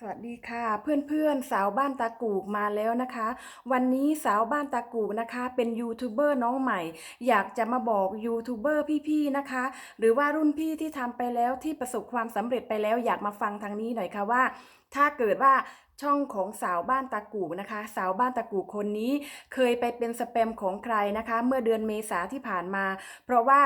สวัสดีค่ะเพื่อนๆสาวบ้านตากูกมาแล้วนะคะ วันนี้สาวบ้านตากูกนะคะ เป็นยูทูบเบอร์น้องใหม่ อยากจะมาบอกยูทูบเบอร์พี่ๆนะคะ หรือว่ารุ่นพี่ที่ทำไปแล้วที่ประสบความสำเร็จไปแล้วอยากมาฟังทางนี้หน่อยค่ะว่า ถ้าเกิดว่าช่องของสาวบ้านตากูนะคะ สาวบ้านตากูคนนี้เคยไปเป็นสแปมของใครนะคะ เมื่อเดือนเมษาที่ผ่านมา เพราะว่า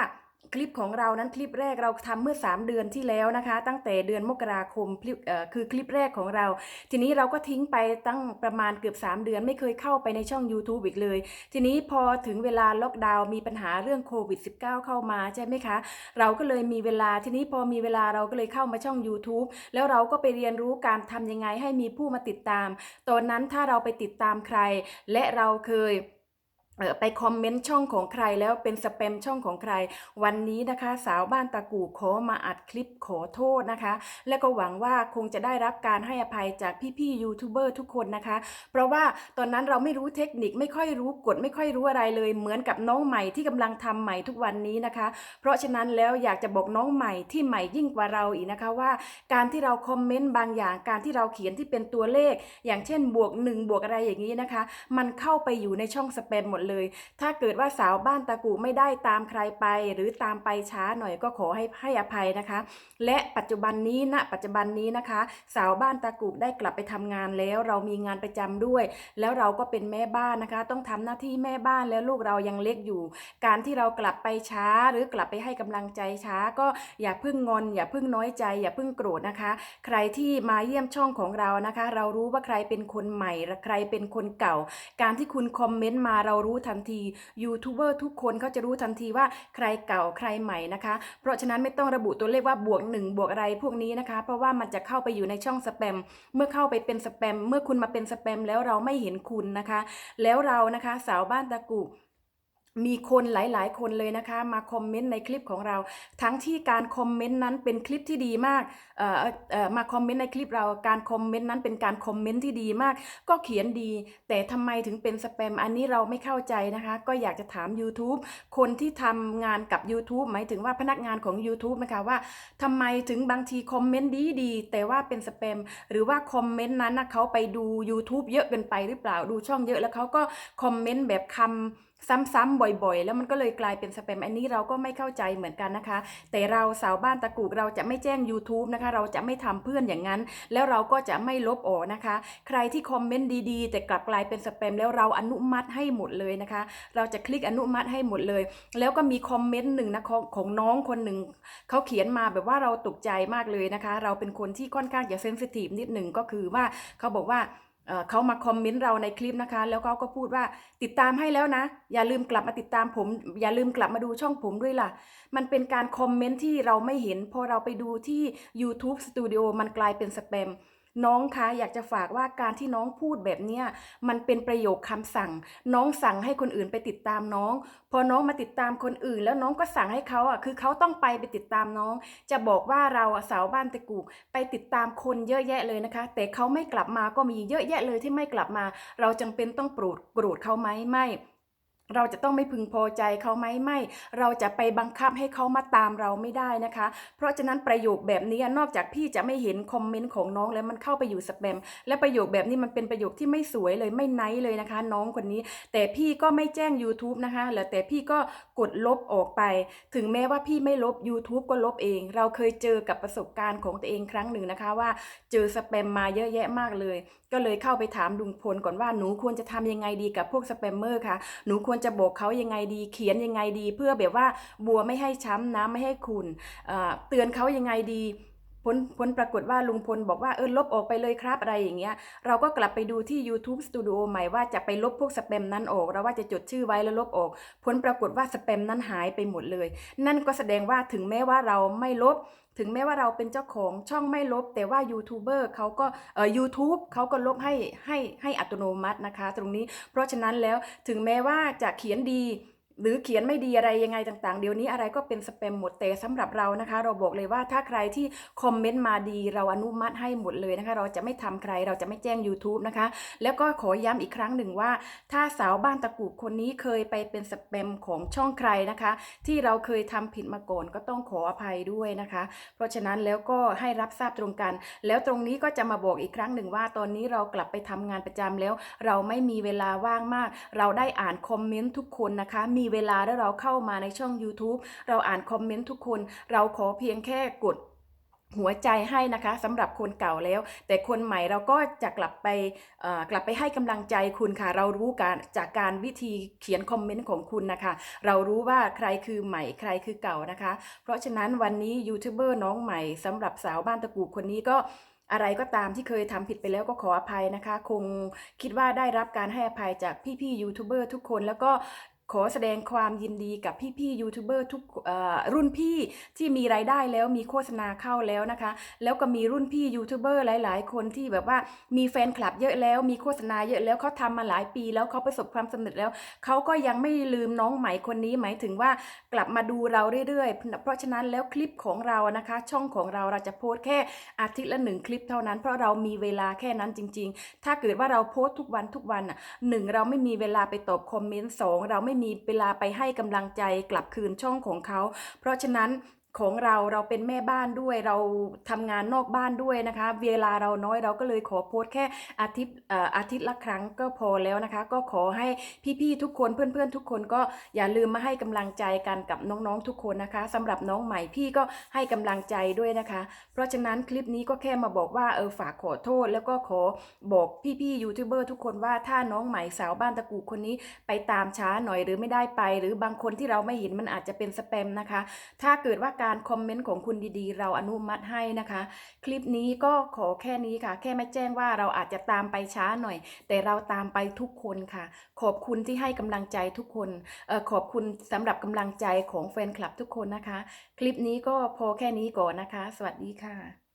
คลิปของเรานั้นคลิปแรกเราทำเมื่อ 3 เดือนที่แล้วนะคะ ตั้งแต่เดือนมกราคมคลิปคือคลิปแรกของเรา ทีนี้เราก็ทิ้งไปตั้งประมาณเกือบ 3 เดือนไม่เคยเข้าไปในช่อง YouTube อีกเลย ทีนี้พอถึงเวลาล็อกดาวน์มีปัญหาเรื่องโควิด -19 เข้ามาใช่ไหมคะ เราก็เลยมีเวลาทีนี้พอมีเวลาเราก็เลยเข้ามาช่อง YouTube แล้วเราก็ไปเรียนรู้การทำยังไงให้มีผู้มาติดตาม ตอนนั้นถ้าเราไปติดตามใคร และเราเคย ไปคอมเมนต์ช่องของใครแล้วเป็นสแปมช่องของใคร วันนี้นะคะ สาวบ้านตะกูขอมาอัดคลิปขอโทษนะคะ และก็หวังว่าคงจะได้รับการให้อภัยจากพี่ๆยูทูบเบอร์ทุกคนนะคะ เพราะว่าตอนนั้นเราไม่รู้เทคนิคไม่ค่อยรู้กฎไม่ค่อยรู้อะไรเลย เหมือนกับน้องใหม่ที่กำลังทำใหม่ทุกวันนี้นะคะ เพราะฉะนั้นแล้วอยากจะบอกน้องใหม่ที่ใหม่ยิ่งกว่าเราอีกนะคะว่า การที่เราคอมเมนต์บางอย่างการที่เราเขียนที่เป็นตัวเลข อย่างเช่นบวกหนึ่งบวกอะไรอย่างนี้นะคะ มันเข้าไปอยู่ในช่องสแปมหมดเลย ถ้าเกิดว่าสาวบ้านตากูไม่ได้ตามใครไป หรือตามไปช้าหน่อยก็ขอให้ให้อภัยนะคะ และปัจจุบันนี้ณปัจจุบันนี้นะคะ สาวบ้านตากูได้กลับไปทำงานแล้ว เรามีงานประจำด้วย แล้วเราก็เป็นแม่บ้านนะคะ ต้องทำหน้าที่แม่บ้านแล้วลูกเรายังเล็กอยู่ การที่เรากลับไปช้าหรือกลับไปให้กำลังใจช้าก็อย่าเพึ่งงอน อย่าเพึ่งน้อยใจ อย่าเพึ่งโกรธนะคะ ใครที่มาเยี่ยมช่องของเรานะคะ เรารู้ว่าใครเป็นคนใหม่และใครเป็นคนเก่า การที่คุณคอมเมนต์มาเรารู้ทันทียูทูบเบอร์ทุกคนเขาจะรู้ทันทีว่าใครเก่าใครใหม่นะคะ เพราะฉะนั้นไม่ต้องระบุตัวเลขว่าบวกหนึ่งบวกอะไรพวกนี้นะคะ เพราะว่ามันจะเข้าไปอยู่ในช่องสแปม เมื่อเข้าไปเป็นสแปม เมื่อคุณมาเป็นสแปมแล้วเราไม่เห็นคุณนะคะ แล้วเรานะคะสาวบ้านตะกุ มีคนหลายๆ คนเลยนะคะ มาคอมเมนต์ในคลิปของเรา ทั้งที่การคอมเมนต์นั้นเป็นคลิปที่ดีมากมาคอมเมนต์ในคลิปเราการคอมเมนต์นั้นเป็นการคอมเมนต์ที่ดีมาก ก็เขียนดี แต่ทำไมถึงเป็นสแปมอันนี้เราไม่เข้าใจนะคะ ก็อยากจะถาม YouTube คนที่ทำงานกับ YouTube หมายถึงว่าพนักงานของ YouTube นะคะว่าทำไมถึงบางทีคอมเมนต์ดีดีแต่ว่าเป็นสแปมหรือว่าคอมเมนต์นั้นนะเขาไปดู YouTube เยอะเกินไปหรือเปล่าดูช่องเยอะแล้วเขาก็คอมเมนต์แบบคำ ซ้ำๆบ่อยๆ แล้วมันก็เลยกลายเป็นสแปมอันนี้เราก็ไม่เข้าใจเหมือนกันนะคะ แต่เราสาวบ้านตะกูกเราจะไม่แจ้ง YouTube นะคะ เราจะไม่ทำเพื่อนอย่างนั้น แล้วเราก็จะไม่ลบออกนะคะ ใครที่คอมเมนต์ดีๆ แต่กลับกลายเป็นสแปมแล้วเราอนุมัติให้หมดเลยนะคะ เราจะคลิกอนุมัติให้หมดเลย แล้วก็มีคอมเมนต์หนึ่งนะของของน้องคนหนึ่งเขาเขียนมาแบบว่าเราตกใจมากเลยนะคะ เราเป็นคนที่ค่อนข้างจะเซนซิทีฟนิดหนึ่งก็คือว่าเขาบอกว่า เขามาคอมเมนต์เราในคลิปนะคะ แล้วเขาก็พูดว่าติดตามให้แล้วนะ อย่าลืมกลับมาติดตามผม อย่าลืมกลับมาดูช่องผมด้วยล่ะ มันเป็นการคอมเมนต์ที่เราไม่เห็น พอเราไปดูที่ YouTube Studio มันกลายเป็นสแปม น้องคะอยากจะฝากว่าการที่น้องพูดแบบเนี้ยมันเป็นประโยคคำสั่ง น้องสั่งให้คนอื่นไปติดตามน้อง พอน้องมาติดตามคนอื่น แล้วน้องก็สั่งให้เขาอะคือเขาต้องไปไปติดตามน้อง จะบอกว่าเราอะสาวบ้านตะกูไปติดตามคนเยอะแยะเลยนะคะ แต่เขาไม่กลับมาก็มีเยอะแยะเลยที่ไม่กลับมา เราจำเป็นต้องโกรธโกรธเขาไหมไม่ เราจะต้องไม่พึงพอใจเขาไหมไม่ เราจะไปบังคับให้เขามาตามเราไม่ได้นะคะ เพราะฉะนั้นประโยคแบบนี้นอกจากพี่จะไม่เห็นคอมเมนต์ของน้องแล้วมันเข้าไปอยู่สแปมและประโยคแบบนี้มันเป็นประโยคที่ไม่สวยเลยไม่ไนท์เลยนะคะ น้องคนนี้ แต่พี่ก็ไม่แจ้ง YouTube นะคะแล้วแต่พี่ก็กดลบออกไป ถึงแม้ว่าพี่ไม่ลบ YouTube ก็ลบเอง เราเคยเจอกับประสบการณ์ของตัวเองครั้งหนึ่งนะคะว่า เจอสแปมมาเยอะแยะมากเลย ก็เลยเข้าไปถามลุงพลก่อนว่าหนูควรจะทำยังไงดีกับพวกสแปมเมอร์คะหนูควรจะบอกเขายังไงดี เขียนยังไงดี เพื่อแบบว่าบัวไม่ให้ช้ำน้ำไม่ให้ขุ่นเอ่อเตือนเขายังไงดี ผลผลปรากฏว่าลุงพลบอกว่าเออลบออกไปเลยครับอะไรอย่างเงี้ย เราก็กลับไปดูที่ YouTube Studio ใหม่ว่าจะไปลบพวกสแปมนั้นออก เราว่าจะจดชื่อไว้แล้วลบออก ผลปรากฏว่าสแปมนั้นหายไปหมดเลย นั่นก็แสดงว่าถึงแม้ว่าเราไม่ลบ ถึงแม้ว่าเราเป็นเจ้าของช่องไม่ลบ แต่ว่ายูทูบเบอร์เขาก็เอ่อ YouTube เขาก็ลบให้ให้ให้อัตโนมัตินะคะ ตรงนี้ เพราะฉะนั้นแล้วถึงแม้ว่าจะเขียนดี หรือเขียนไม่ดีอะไรยังไงต่างๆ เดี๋ยวนี้อะไรก็เป็นสแปมหมดแต่สำหรับเรานะคะ เราบอกเลยว่าถ้าใครที่คอมเมนต์มาดีเราอนุมัติให้หมดเลยนะคะ เราจะไม่ทำใครเราจะไม่แจ้ง YouTube นะคะ แล้วก็ขอย้ำอีกครั้งหนึ่งว่า ถ้าสาวบ้านตะกูคนนี้เคยไปเป็นสแปมของช่องใครนะคะ ที่เราเคยทำผิดมาก่อนก็ต้องขออภัยด้วยนะคะ เพราะฉะนั้นแล้วก็ให้รับทราบตรงกัน แล้วตรงนี้ก็จะมาบอกอีกครั้งหนึ่งว่า ตอนนี้เรากลับไปทำงานประจำแล้ว เราไม่มีเวลาว่างมาก เราได้อ่านคอมเมนต์ทุกคนนะคะมีเวลาแล้วเราเข้ามาในช่อง YouTube เราอ่านคอมเมนต์ทุกคน เราขอเพียงแค่กดหัวใจให้นะคะสำหรับคนเก่าแล้ว แต่คนใหม่เราก็จะกลับไปกลับไปให้กำลังใจคุณค่ะ เรารู้การจากการวิธีเขียนคอมเมนต์ของคุณนะคะ เรารู้ว่าใครคือใหม่ใครคือเก่านะคะ เพราะฉะนั้นวันนี้ยูทูบเบอร์น้องใหม่สำหรับสาวบ้านตะกูคนนี้ก็อะไรก็ตามที่เคยทำผิดไปแล้วก็ขออภัยนะคะ คงคิดว่าได้รับการให้อภัยจากพี่ๆยูทูบเบอร์ทุกคนแล้วก็ ขอแสดงความยินดีกับพี่ๆยูทูบเบอร์ทุกเอ่อรุ่นพี่ที่มีรายได้แล้วมีโฆษณาเข้าแล้วนะคะ แล้วก็มีรุ่นพี่ยูทูบเบอร์หลายๆ คนที่แบบว่ามีแฟนคลับเยอะแล้ว มีโฆษณาเยอะแล้วเขาทำมาหลายปี แล้วเขาประสบความสำเร็จแล้วเขาก็ยังไม่ลืมน้องใหม่คนนี้หมายถึงว่ากลับมาดูเราเรื่อยๆ เพราะฉะนั้นแล้วคลิปของเรานะคะ ช่องของเราเราจะโพสต์แค่อาทิตย์ละหนึ่งคลิปเท่านั้น เพราะเรามีเวลาแค่นั้นจริง ๆ ถ้าเกิดว่าเราโพสต์ทุกวันทุกวันอะหนึ่งเราไม่มีเวลาไปตอบคอมเมนต์สองเราไม่มีเวลาไปให้กำลังใจกลับคืนช่องของเขา เพราะฉะนั้น ของเราเราเป็นแม่บ้านด้วย เราทำงานนอกบ้านด้วยนะคะ เวลาเราน้อยเราก็เลยขอโพสแค่อาทิตย์อาทิตย์ละครั้งก็พอแล้วนะคะ ก็ขอให้พี่ๆทุกคนเพื่อนๆทุกคนก็อย่าลืมมาให้กำลังใจกันกับน้องๆทุกคนนะคะสำหรับน้องใหม่พี่ก็ให้กำลังใจด้วยนะคะ เพราะฉะนั้นคลิปนี้ก็แค่มาบอกว่าเออฝากขอโทษ แล้วก็ขอบอกพี่ๆยูทูบเบอร์ทุกคนว่าถ้าน้องใหม่สาวบ้านตะกูคนนี้ไปตามช้าหน่อยหรือไม่ได้ไป หรือบางคนที่เราไม่เห็นมันอาจจะเป็นสแปมนะคะ ถ้าเกิดว่าการคอมเมนต์ของคุณดีๆ เราอนุมัติให้นะคะ คลิปนี้ก็ขอแค่นี้ค่ะ แค่ไม่แจ้งว่าเราอาจจะตามไปช้าหน่อย แต่เราตามไปทุกคนค่ะ ขอบคุณที่ให้กำลังใจทุกคนออขอบคุณสำหรับกำลังใจของแฟนคลับทุกคนนะคะ คลิปนี้ก็พอแค่นี้ก่อนนะคะ สวัสดีค่ะ